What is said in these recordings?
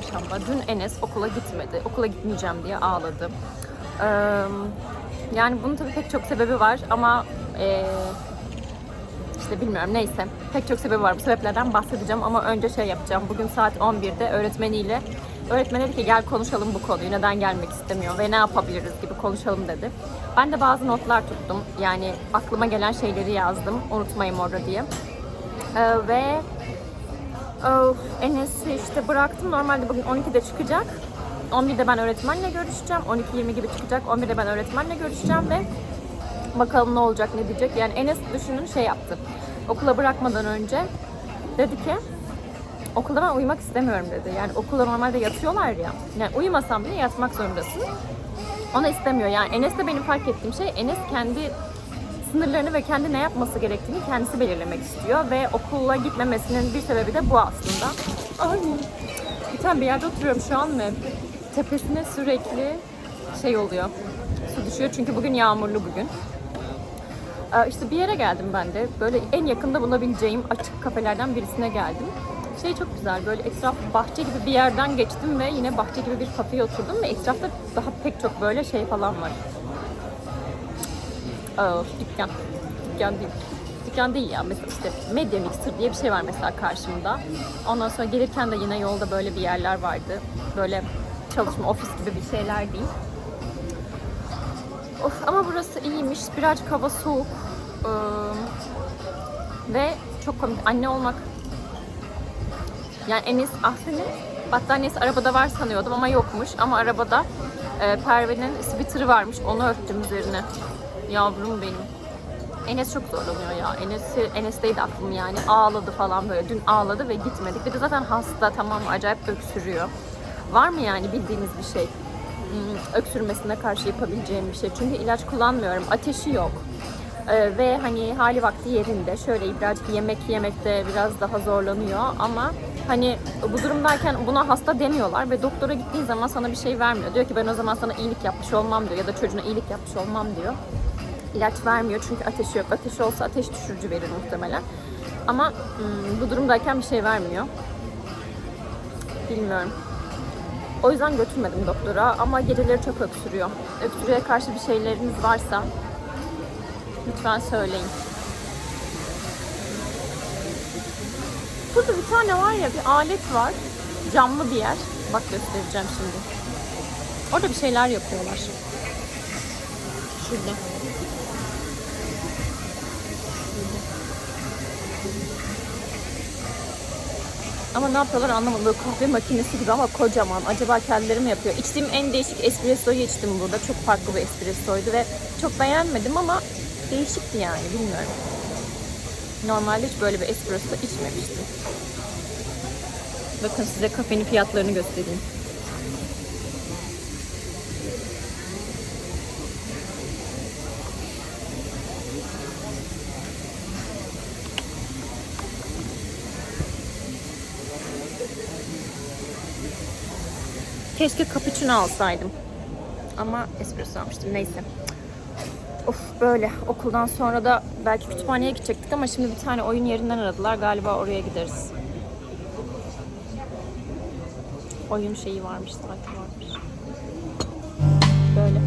çarşamba. Dün Enes okula gitmedi. Okula gitmeyeceğim diye ağladı. Ee, yani bunun tabii pek çok sebebi var ama ee, işte bilmiyorum neyse. Pek çok sebebi var. Bu sebeplerden bahsedeceğim ama önce şey yapacağım. Bugün saat 11'de öğretmeniyle öğretmen dedi ki gel konuşalım bu konuyu. Neden gelmek istemiyor ve ne yapabiliriz gibi konuşalım dedi. Ben de bazı notlar tuttum. Yani aklıma gelen şeyleri yazdım. Unutmayayım orada diye. Ee, ve Of, Enes'i işte bıraktım. Normalde bugün 12'de çıkacak. 11'de ben öğretmenle görüşeceğim. 12-20 gibi çıkacak. 11'de ben öğretmenle görüşeceğim ve bakalım ne olacak, ne diyecek. Yani Enes düşünün şey yaptı. Okula bırakmadan önce dedi ki okulda ben uyumak istemiyorum dedi. Yani okulda normalde yatıyorlar ya. Yani uyumasam bile yatmak zorundasın. Onu istemiyor. Yani Enes de benim fark ettiğim şey Enes kendi sınırlarını ve kendi ne yapması gerektiğini kendisi belirlemek istiyor ve okula gitmemesinin bir sebebi de bu aslında. Ay, bir tane bir yerde oturuyorum şu an ve tepesine sürekli şey oluyor. Su düşüyor çünkü bugün yağmurlu bugün. Ee, işte bir yere geldim ben de. Böyle en yakında bulabileceğim açık kafelerden birisine geldim. Şey çok güzel böyle etraf bahçe gibi bir yerden geçtim ve yine bahçe gibi bir kafeye oturdum ve etrafta daha pek çok böyle şey falan var. Aa, dükkan. Dükkan değil. Dükkan değil ya. Mesela işte Media Mixer diye bir şey var mesela karşımda. Ondan sonra gelirken de yine yolda böyle bir yerler vardı. Böyle çalışma, ofis gibi bir şeyler değil. Of, ama burası iyiymiş. Birazcık hava soğuk. Ee, ve çok komik. Anne olmak yani Enis Ahsen'in battaniyesi arabada var sanıyordum ama yokmuş. Ama arabada e, Perve'nin sweater'ı varmış. Onu örttüm üzerine. Yavrum benim. Enes çok zorlanıyor ya. Enes'i, Enes'teydi aklım yani. Ağladı falan böyle. Dün ağladı ve gitmedik. Bir de zaten hasta tamam? Acayip öksürüyor. Var mı yani bildiğiniz bir şey? Hmm, öksürmesine karşı yapabileceğim bir şey. Çünkü ilaç kullanmıyorum. Ateşi yok. Ee, ve hani hali vakti yerinde. Şöyle birazcık yemek yemekte biraz daha zorlanıyor ama hani bu durumdayken buna hasta demiyorlar ve doktora gittiğin zaman sana bir şey vermiyor. Diyor ki ben o zaman sana iyilik yapmış olmam diyor ya da çocuğuna iyilik yapmış olmam diyor. İlaç vermiyor çünkü ateşi yok. Ateşi olsa ateş düşürücü verir muhtemelen. Ama hmm, bu durumdayken bir şey vermiyor. Bilmiyorum. O yüzden götürmedim doktora ama geceleri çok öksürüyor. Öksürüğe karşı bir şeyleriniz varsa lütfen söyleyin. Burada bir tane var ya bir alet var. Camlı bir yer. Bak göstereceğim şimdi. Orada bir şeyler yapıyorlar. Şurada. Ama ne yapıyorlar anlamadım. Böyle kahve makinesi gibi ama kocaman. Acaba kendileri mi yapıyor? İçtiğim en değişik espressoyu içtim burada. Çok farklı bir espressoydu ve çok beğenmedim ama değişikti yani bilmiyorum. Normalde hiç böyle bir espresso içmemiştim. Bakın size kafenin fiyatlarını göstereyim. Keşke cappuccino alsaydım. Ama espresso almıştım. Neyse. Of böyle okuldan sonra da belki kütüphaneye gidecektik ama şimdi bir tane oyun yerinden aradılar. Galiba oraya gideriz. Oyun şeyi varmış, saati varmış. Böyle.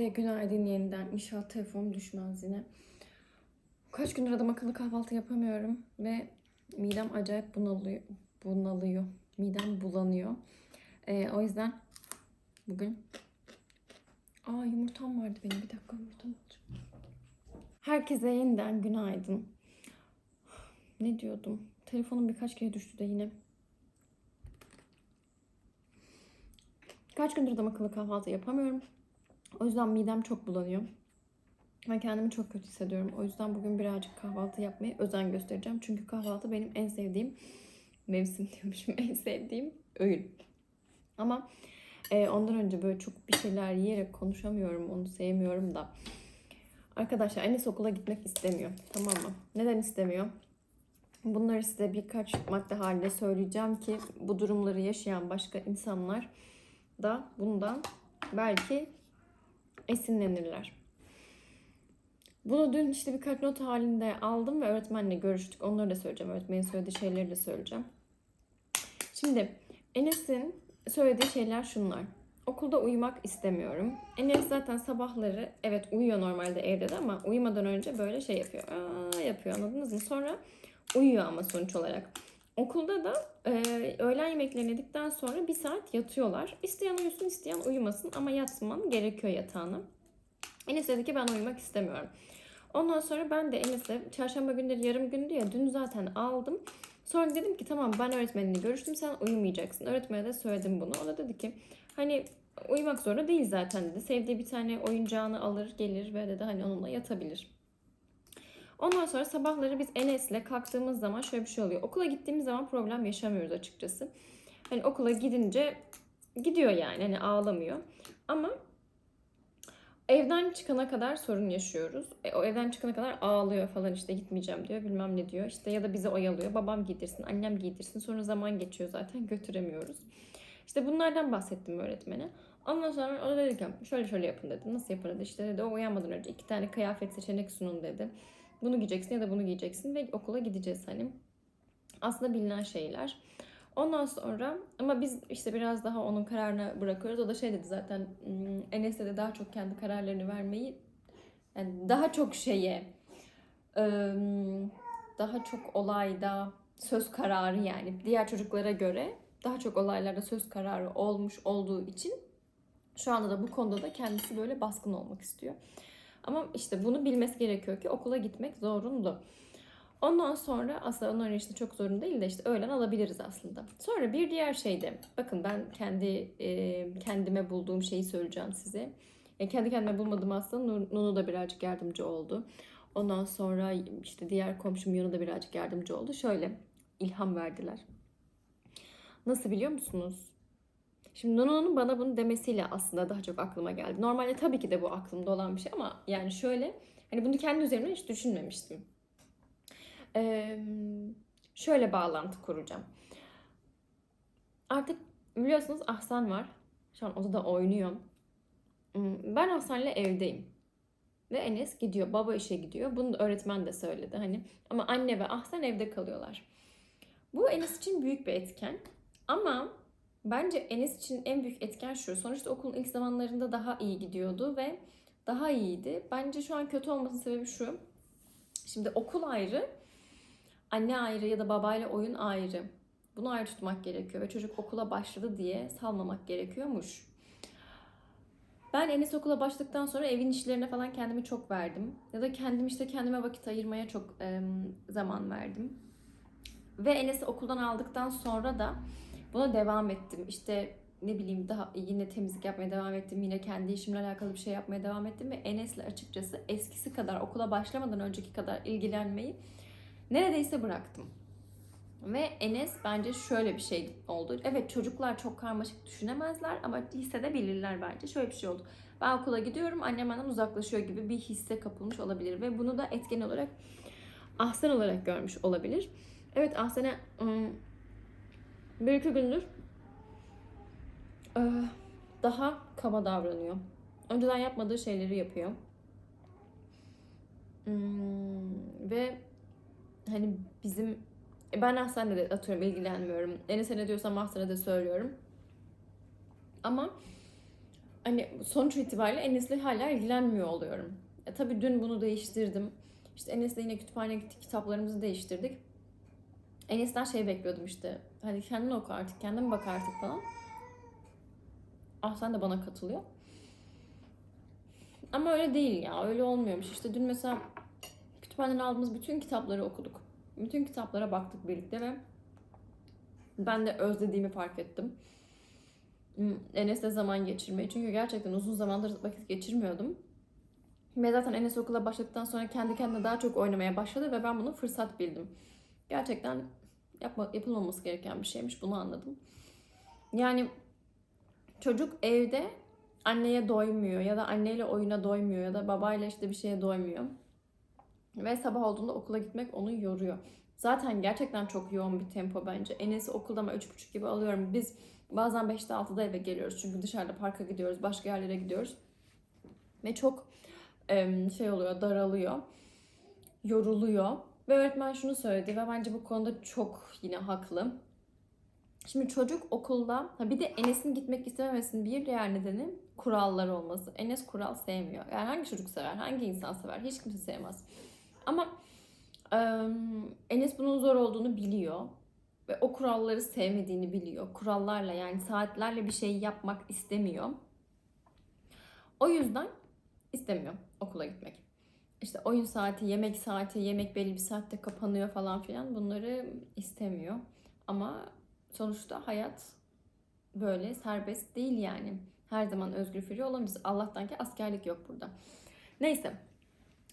Herkese günaydın yeniden. İnşallah telefonum düşmez yine. Kaç gündür adam akıllı kahvaltı yapamıyorum ve midem acayip bunalıyor. Bunalıyor. Midem bulanıyor. Ee, o yüzden bugün Aa yumurtam vardı benim. Bir dakika yumurtam olacak. Herkese yeniden günaydın. Ne diyordum? Telefonum birkaç kere düştü de yine. Kaç gündür adam akıllı kahvaltı yapamıyorum. O yüzden midem çok bulanıyor. Ben kendimi çok kötü hissediyorum. O yüzden bugün birazcık kahvaltı yapmaya özen göstereceğim. Çünkü kahvaltı benim en sevdiğim mevsim diyormuşum. En sevdiğim öğün. Ama e, ondan önce böyle çok bir şeyler yiyerek konuşamıyorum. Onu sevmiyorum da. Arkadaşlar Enes okula gitmek istemiyor. Tamam mı? Neden istemiyor? Bunları size birkaç madde halinde söyleyeceğim ki bu durumları yaşayan başka insanlar da bundan belki esinlenirler. Bunu dün işte birkaç not halinde aldım ve öğretmenle görüştük. Onları da söyleyeceğim. Öğretmenin söylediği şeyleri de söyleyeceğim. Şimdi Enes'in söylediği şeyler şunlar. Okulda uyumak istemiyorum. Enes zaten sabahları evet uyuyor normalde evde de ama uyumadan önce böyle şey yapıyor. Aa, yapıyor anladınız mı? Sonra uyuyor ama sonuç olarak. Okulda da e, öğlen yemeklerini yedikten sonra bir saat yatıyorlar. İsteyen uyusun isteyen uyumasın ama yatman gerekiyor yatağına. Enes dedi ki ben uyumak istemiyorum. Ondan sonra ben de Enes'e çarşamba günleri yarım gündü ya dün zaten aldım. Sonra dedim ki tamam ben öğretmenine görüştüm sen uyumayacaksın. Öğretmene de söyledim bunu. O da dedi ki hani uyumak zorunda değil zaten dedi. Sevdiği bir tane oyuncağını alır gelir ve dedi hani onunla yatabilir. Ondan sonra sabahları biz Enes'le kalktığımız zaman şöyle bir şey oluyor. Okula gittiğimiz zaman problem yaşamıyoruz açıkçası. Hani okula gidince gidiyor yani hani ağlamıyor. Ama evden çıkana kadar sorun yaşıyoruz. E, o evden çıkana kadar ağlıyor falan işte gitmeyeceğim diyor bilmem ne diyor. İşte ya da bizi oyalıyor. Babam giydirsin, annem giydirsin. Sonra zaman geçiyor zaten götüremiyoruz. İşte bunlardan bahsettim öğretmene. Ondan sonra o dedi ki şöyle şöyle yapın dedi. Nasıl yapın dedi. İşte dedi o uyanmadan önce iki tane kıyafet seçenek sunun dedi. Bunu giyeceksin ya da bunu giyeceksin ve okula gideceğiz hani. Aslında bilinen şeyler. Ondan sonra ama biz işte biraz daha onun kararına bırakıyoruz. O da şey dedi zaten "Hmm, Enes de daha çok kendi kararlarını vermeyi yani daha çok şeye daha çok olayda söz kararı yani diğer çocuklara göre daha çok olaylarda söz kararı olmuş olduğu için şu anda da bu konuda da kendisi böyle baskın olmak istiyor. Ama işte bunu bilmesi gerekiyor ki okula gitmek zorunlu. Ondan sonra aslında onlar işte çok zorun değil de işte öğlen alabiliriz aslında. Sonra bir diğer şey de bakın ben kendi e, kendime bulduğum şeyi söyleyeceğim size. E, kendi kendime bulmadım aslında Nunu da birazcık yardımcı oldu. Ondan sonra işte diğer komşum Yunu da birazcık yardımcı oldu. Şöyle ilham verdiler. Nasıl biliyor musunuz? Şimdi Nunu'nun bana bunu demesiyle aslında daha çok aklıma geldi. Normalde tabii ki de bu aklımda olan bir şey ama yani şöyle hani bunu kendi üzerimden hiç düşünmemiştim. Ee, şöyle bağlantı kuracağım. Artık biliyorsunuz Ahsan var. Şu an odada oynuyor. Hmm, Ben Ahsan'la evdeyim. Ve Enes gidiyor. Baba işe gidiyor. Bunu öğretmen de söyledi. Hani ama anne ve Ahsan evde kalıyorlar. Bu Enes için büyük bir etken. Ama bence Enes için en büyük etken şu. Sonuçta okulun ilk zamanlarında daha iyi gidiyordu ve daha iyiydi. Bence şu an kötü olmasının sebebi şu. Şimdi okul ayrı, anne ayrı ya da babayla oyun ayrı. Bunu ayrı tutmak gerekiyor ve çocuk okula başladı diye salmamak gerekiyormuş. Ben Enes okula başladıktan sonra evin işlerine falan kendimi çok verdim. Ya da kendim işte kendime vakit ayırmaya çok em, zaman verdim. Ve Enes'i okuldan aldıktan sonra da buna devam ettim. İşte ne bileyim daha yine temizlik yapmaya devam ettim. Yine kendi işimle alakalı bir şey yapmaya devam ettim. Ve Enes'le açıkçası eskisi kadar okula başlamadan önceki kadar ilgilenmeyi neredeyse bıraktım. Ve Enes bence şöyle bir şey oldu. Evet çocuklar çok karmaşık düşünemezler ama hissedebilirler bence. Şöyle bir şey oldu. Ben okula gidiyorum annem benden uzaklaşıyor gibi bir hisse kapılmış olabilir. Ve bunu da etken olarak Ahsen olarak görmüş olabilir. Evet Ahsen'e ım, bir iki gündür daha kaba davranıyor. Önceden yapmadığı şeyleri yapıyor. Hmm, ve hani bizim e, ben Ahsen'le de atıyorum ilgilenmiyorum. Enes'e ne diyorsam Ahsen'e de söylüyorum. Ama hani sonuç itibariyle Enes'le hala ilgilenmiyor oluyorum. E tabii dün bunu değiştirdim. İşte Enes'le yine kütüphaneye gittik, kitaplarımızı değiştirdik. Enes'ten şey bekliyordum işte. Hadi kendin oku artık, kendin bak artık falan. Ah sen de bana katılıyor. Ama öyle değil ya, öyle olmuyormuş. İşte dün mesela kütüphaneden aldığımız bütün kitapları okuduk. Bütün kitaplara baktık birlikte ve ben de özlediğimi fark ettim. Hmm, Enes'le zaman geçirmeyi. Çünkü gerçekten uzun zamandır vakit geçirmiyordum. Ve zaten Enes okula başladıktan sonra kendi kendine daha çok oynamaya başladı ve ben bunu fırsat bildim. Gerçekten yapma, yapılmaması gereken bir şeymiş. Bunu anladım. Yani çocuk evde anneye doymuyor ya da anneyle oyuna doymuyor ya da babayla işte bir şeye doymuyor. Ve sabah olduğunda okula gitmek onu yoruyor. Zaten gerçekten çok yoğun bir tempo bence. Enes'i okulda ama 3.30 gibi alıyorum. Biz bazen 5'te 6'da eve geliyoruz. Çünkü dışarıda parka gidiyoruz, başka yerlere gidiyoruz. Ve çok şey oluyor, daralıyor. Yoruluyor. Ve öğretmen şunu söyledi ve bence bu konuda çok yine haklı. Şimdi çocuk okulda, ha bir de Enes'in gitmek istememesinin bir diğer nedeni kurallar olması. Enes kural sevmiyor. Yani hangi çocuk sever, hangi insan sever? Hiç kimse sevmez. Ama em, Enes bunun zor olduğunu biliyor. Ve o kuralları sevmediğini biliyor. Kurallarla yani saatlerle bir şey yapmak istemiyor. O yüzden istemiyor okula gitmek. İşte oyun saati, yemek saati, yemek belli bir saatte kapanıyor falan filan bunları istemiyor. Ama sonuçta hayat böyle serbest değil yani. Her zaman özgür free olamayız. Allah'tan ki askerlik yok burada. Neyse.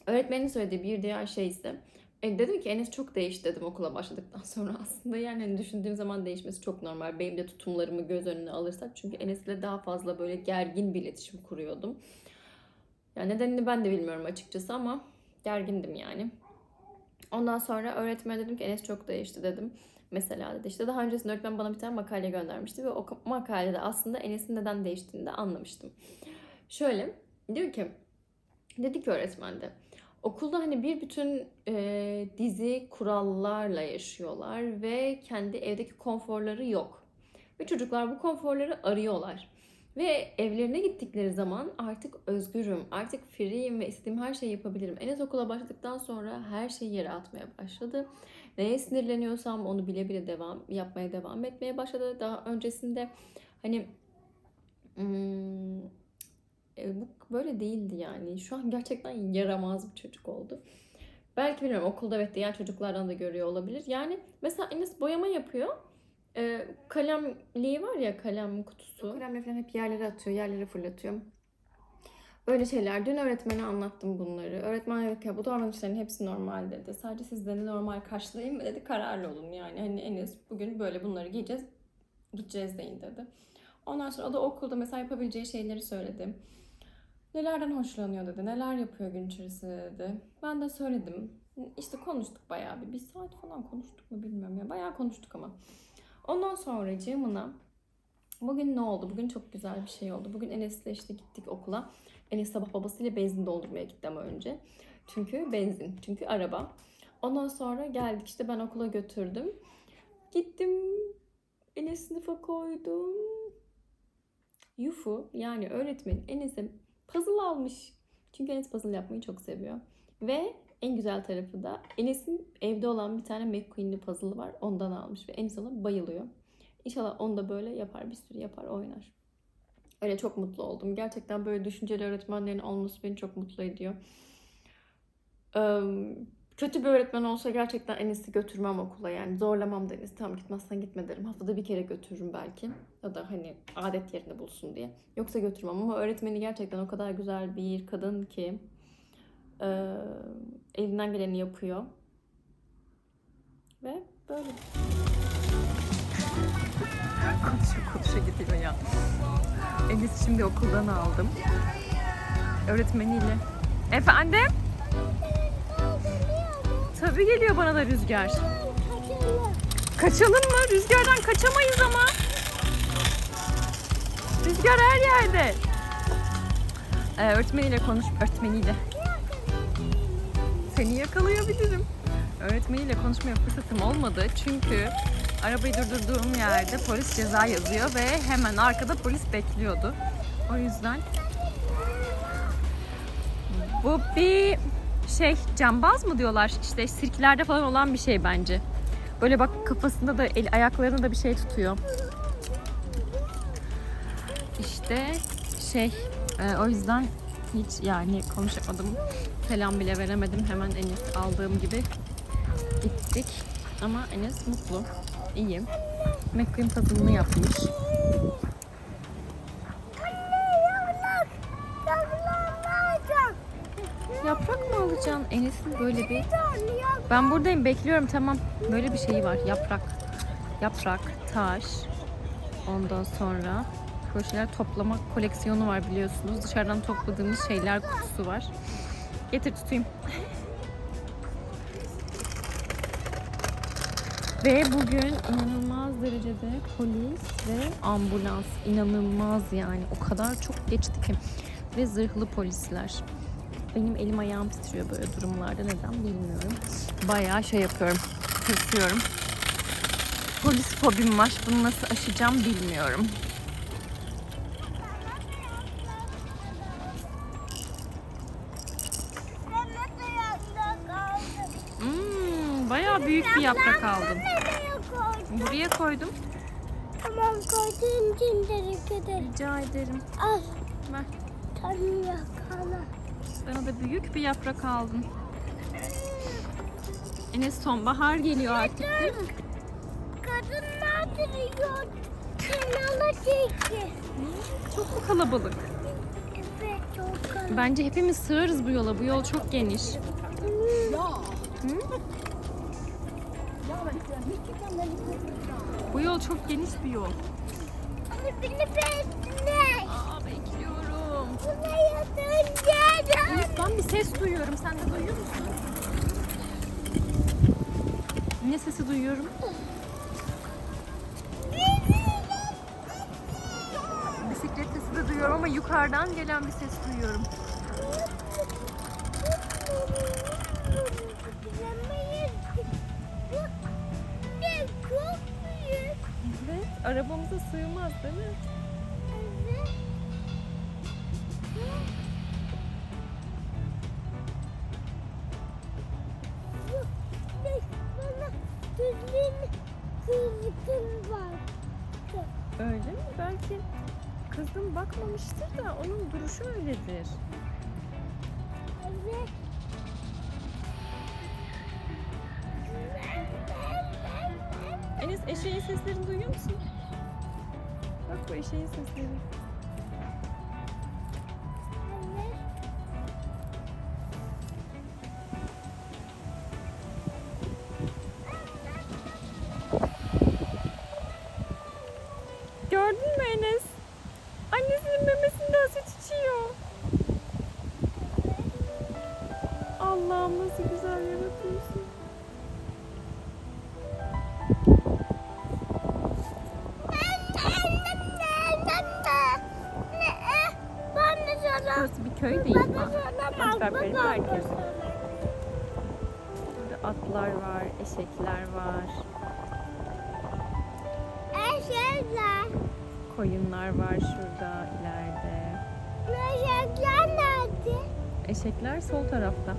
Öğretmenin söylediği bir diğer şey ise e, dedim ki Enes çok değişti dedim okula başladıktan sonra aslında yani hani düşündüğüm zaman değişmesi çok normal. Benim de tutumlarımı göz önüne alırsak çünkü Enes'le daha fazla böyle gergin bir iletişim kuruyordum. Yani nedenini ben de bilmiyorum açıkçası ama gergindim yani. Ondan sonra öğretmene dedim ki Enes çok değişti dedim. Mesela dedi işte daha öncesinde öğretmen bana bir tane makale göndermişti ve o makalede aslında Enes'in neden değiştiğini de anlamıştım. Şöyle diyor ki dedi ki öğretmen de okulda hani bir bütün e, dizi kurallarla yaşıyorlar ve kendi evdeki konforları yok. Ve çocuklar bu konforları arıyorlar. Ve evlerine gittikleri zaman artık özgürüm, artık free'yim ve istediğim her şeyi yapabilirim. Enes okula başladıktan sonra her şeyi yere atmaya başladı. Neye sinirleniyorsam onu bile bile devam yapmaya devam etmeye başladı. Daha öncesinde hani hmm, e, bu böyle değildi yani. Şu an gerçekten yaramaz bir çocuk oldu. Belki bilmiyorum okulda evet diğer çocuklardan da görüyor olabilir. Yani mesela Enes boyama yapıyor. Ee, kalemliği var ya kalem kutusu. Kalemle falan hep yerlere atıyor, yerlere fırlatıyor. Böyle şeyler. Dün öğretmene anlattım bunları. Öğretmen dedi ki bu davranışların hepsi normal dedi. Sadece sizleri normal karşılayın dedi kararlı olun yani. Hani Enes bugün böyle bunları giyeceğiz, gideceğiz deyin dedi. Ondan sonra o da okulda mesela yapabileceği şeyleri söyledi. Nelerden hoşlanıyor dedi, neler yapıyor gün içerisinde dedi. Ben de söyledim. İşte konuştuk bayağı bir. Bir saat falan konuştuk mu bilmiyorum ya. Bayağı konuştuk ama. Ondan sonra cığımına bugün ne oldu? Bugün çok güzel bir şey oldu. Bugün Enes'le işte gittik okula. Enes sabah babasıyla benzin doldurmaya gitti ama önce. Çünkü benzin. Çünkü araba. Ondan sonra geldik işte ben okula götürdüm. Gittim. Enes sınıfa koydum. Yufu yani öğretmenin Enes'e puzzle almış. Çünkü Enes puzzle yapmayı çok seviyor. Ve en güzel tarafı da Enes'in evde olan bir tane McQueen'li puzzle'ı var. Ondan almış ve Enes ona bayılıyor. İnşallah onu da böyle yapar, bir sürü yapar, oynar. Öyle çok mutlu oldum. Gerçekten böyle düşünceli öğretmenlerin olması beni çok mutlu ediyor. Kötü bir öğretmen olsa gerçekten Enes'i götürmem okula yani. Zorlamam da Enes'i. Tamam gitmezsen gitme derim. Haftada bir kere götürürüm belki. Ya da hani adet yerinde bulsun diye. Yoksa götürmem ama öğretmeni gerçekten o kadar güzel bir kadın ki e, elinden geleni yapıyor. Ve böyle. konuşa konuşa gidiyor ya. Enes'i şimdi okuldan aldım. Öğretmeniyle. Efendim? Tabii geliyor bana da rüzgar. Kaçalım mı? Rüzgardan kaçamayız ama. Rüzgar her yerde. Ee, öğretmeniyle konuş, öğretmeniyle. Seni yakalayabilirim. Öğretmeniyle konuşmaya fırsatım olmadı çünkü arabayı durdurduğum yerde polis ceza yazıyor ve hemen arkada polis bekliyordu. O yüzden bu bir şey cambaz mı diyorlar işte sirklerde falan olan bir şey bence. Böyle bak kafasında da el ayaklarında da bir şey tutuyor. İşte şey e, o yüzden hiç yani konuşamadım. Selam bile veremedim. Hemen Enes aldığım gibi gittik. Ama Enes mutlu. İyi. McQueen tadımını yapmış. Yaprak mı alacaksın? Enes'in böyle bir... Ben buradayım bekliyorum tamam. Böyle bir şeyi var. Yaprak. Yaprak, taş. Ondan sonra şeyler toplama koleksiyonu var biliyorsunuz. Dışarıdan topladığımız şeyler kutusu var. Getir tutayım. Ve bugün inanılmaz derecede polis ve ambulans inanılmaz yani o kadar çok geçti ki ve zırhlı polisler. Benim elim ayağım titriyor böyle durumlarda neden bilmiyorum. Bayağı şey yapıyorum, tırsıyorum. Polis fobim var. Bunu nasıl aşacağım bilmiyorum. Hmm, bayağı büyük bir yaprak aldım. Buraya koydum. Tamam koyduğun için teşekkür ederim. Rica ederim. Al. Ver. Tanrım yakala. Sana da büyük bir yaprak aldım. Enes sonbahar geliyor artık değil mi? Kadınlar duruyor. Kenala çekti. Çok mu kalabalık? Evet çok kalabalık. Bence hepimiz sığarız bu yola. Bu yol çok geniş. Hı? Bu yol çok geniş bir yol. Ama beni bekle. Aa bekliyorum. Buraya döneceğim. Ben bir ses duyuyorum. Sen de duyuyor musun? Ne sesi duyuyorum? Bisiklet sesi de duyuyorum ama yukarıdan gelen bir ses duyuyorum. Arabamıza sığmaz değil mi? Öyle mi? Belki kızım bakmamıştır da onun duruşu öyledir. Evet. Enes eşeğin seslerini duyuyor musun? Bak bu eşeğin sesleri. Köy değil. Bak- merkezi. Burada atlar var, eşekler var, Eşekler. koyunlar var şurada ileride. Eşekler nerede? Eşekler sol tarafta.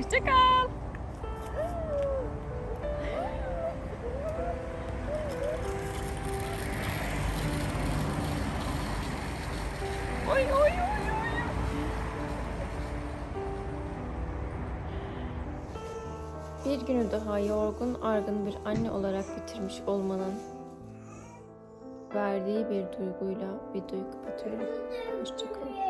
Hoşçakalın. Hoşça kal. Oy oy oy oy. Bir günü daha yorgun, argın bir anne olarak bitirmiş olmanın verdiği bir duyguyla videoyu kapatıyorum. Hoşçakalın.